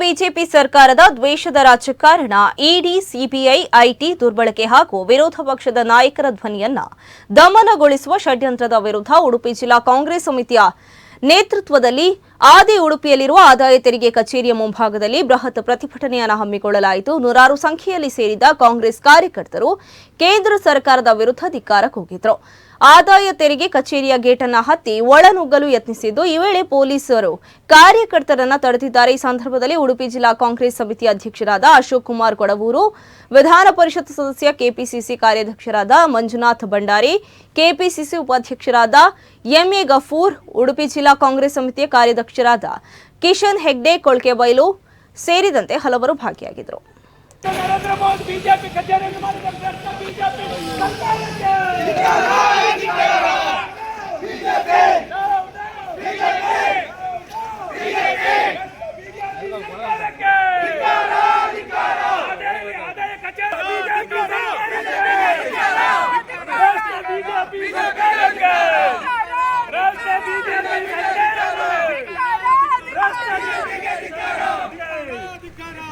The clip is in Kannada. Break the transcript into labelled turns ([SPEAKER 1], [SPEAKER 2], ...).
[SPEAKER 1] ಬಿಜೆಪಿ ಸರ್ಕಾರದ ದ್ವೇಷದ ರಾಜಕಾರಣ ಇಡಿ, ಸಿಬಿಐ, ಐಟಿ ದುರ್ಬಳಕೆ ಹಾಗೂ ವಿರೋಧ ಪಕ್ಷದ ನಾಯಕರ ಧ್ವನಿಯನ್ನ ದಮನಗೊಳಿಸುವ ಷಡ್ಯಂತ್ರದ ವಿರುದ್ಧ ಉಡುಪಿ ಜಿಲ್ಲಾ ಕಾಂಗ್ರೆಸ್ ಸಮಿತಿಯ ನೇತೃತ್ವದಲ್ಲಿ ಆದಿ ಉಡುಪಿಯಲ್ಲಿರುವ ಆದಾಯ ತೆರಿಗೆ ಕಚೇರಿಯ ಮುಂಭಾಗದಲ್ಲಿ ಬೃಹತ್ ಪ್ರತಿಭಟನೆಯನ್ನು ಹಮ್ಮಿಕೊಳ್ಳಲಾಯಿತು. ನೂರಾರು ಸಂಖ್ಯೆಯಲ್ಲಿ ಸೇರಿದ ಕಾಂಗ್ರೆಸ್ ಕಾರ್ಯಕರ್ತರು ಕೇಂದ್ರ ಸರ್ಕಾರದ ವಿರುದ್ಧ ಧಿಕ್ಕಾರ ಕೂಗಿದ್ರು ಆದಾಯ ತೆರಿಗೆ ಕಚೇರಿಯ ಗೇಟನ್ನು ಹತ್ತಿ ಒಳನುಗ್ಗಲು ಯತ್ನಿಸಿದ್ದು, ಈ ವೇಳೆ ಪೊಲೀಸರು ಕಾರ್ಯಕರ್ತರನ್ನ ತಡೆದಿದ್ದಾರೆ. ಈ ಸಂದರ್ಭದಲ್ಲಿ ಉಡುಪಿ ಜಿಲ್ಲಾ ಕಾಂಗ್ರೆಸ್ ಸಮಿತಿ ಅಧ್ಯಕ್ಷರಾದ ಅಶೋಕ್ ಕುಮಾರ್ ಕೊಡವೂರು, ವಿಧಾನ ಪರಿಷತ್ ಸದಸ್ಯ ಕೆಪಿಸಿಸಿ ಕಾರ್ಯಾಧ್ಯಕ್ಷರಾದ ಮಂಜುನಾಥ್ ಭಂಡಾರಿ, ಕೆಪಿಸಿಸಿ ಉಪಾಧ್ಯಕ್ಷರಾದ ಎಂಎ ಗಫೂರ್, ಉಡುಪಿ ಜಿಲ್ಲಾ ಕಾಂಗ್ರೆಸ್ ಸಮಿತಿಯ ಕಾರ್ಯಾಧ್ಯಕ್ಷರಾದ ಕಿಶನ್ ಹೆಗ್ಡೆ ಕೊಳ್ಕೆಬೈಲು ಸೇರಿದಂತೆ ಹಲವರು ಭಾಗಿಯಾಗಿದ್ದರು.